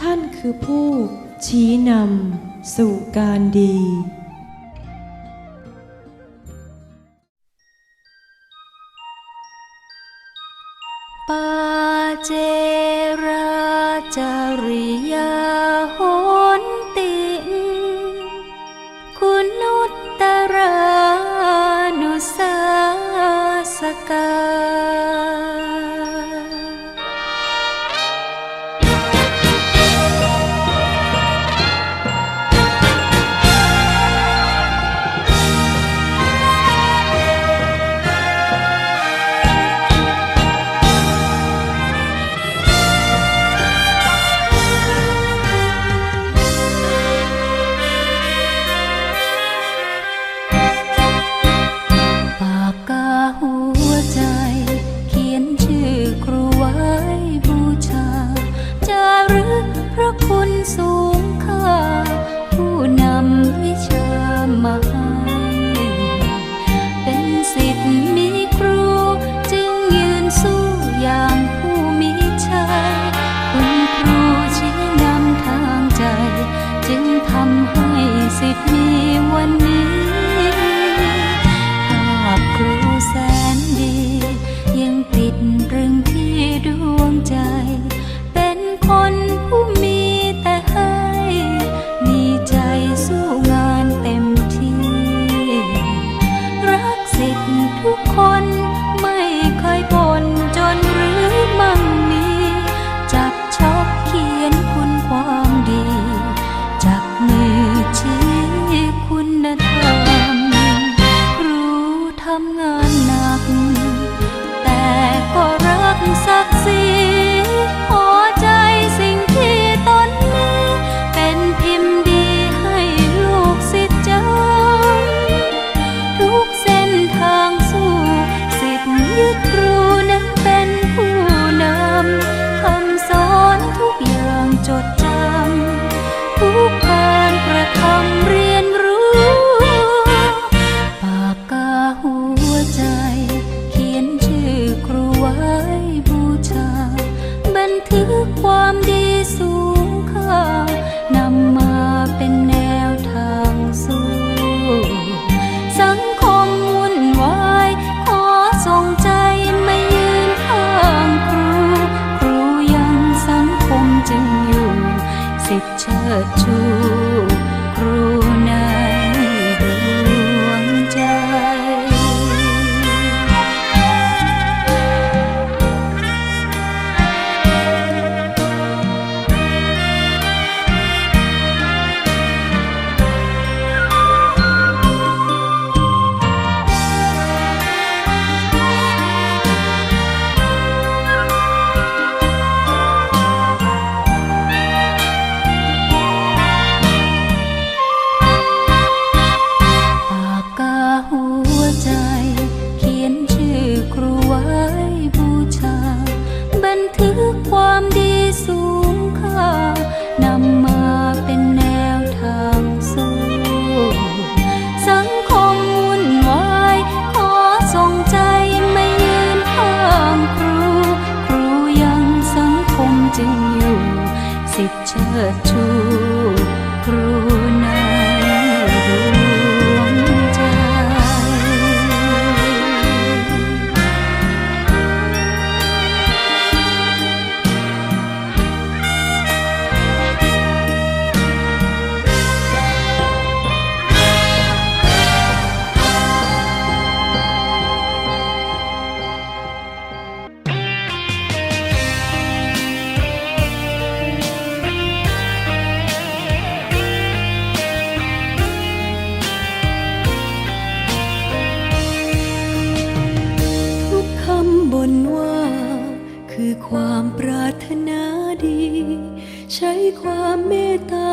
ท่านคือผู้ชี้นำสู่การดี ปาเจราจาริยา ร ครูนั้นเป็นผู้นำคำสอนทุกอย่างจดจำทุกการกระทำเรียนรู้ ปากกาหัวใจ เขียนชื่อครูไว้บูชา บันทึกความดีสูงค่า สิ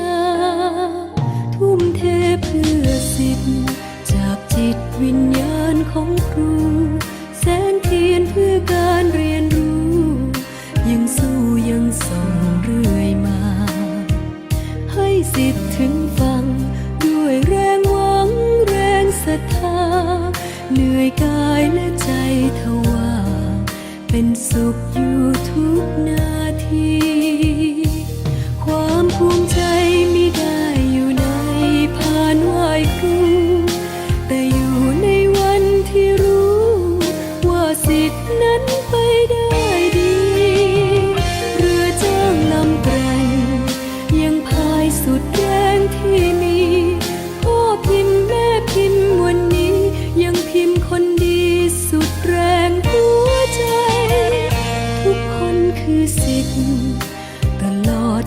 า เหนื่อยกายและใจทว่า เป็นสุขอยู่ทุกนาที ความภูมิใจมิได้อยู่ในผ่านไหวครู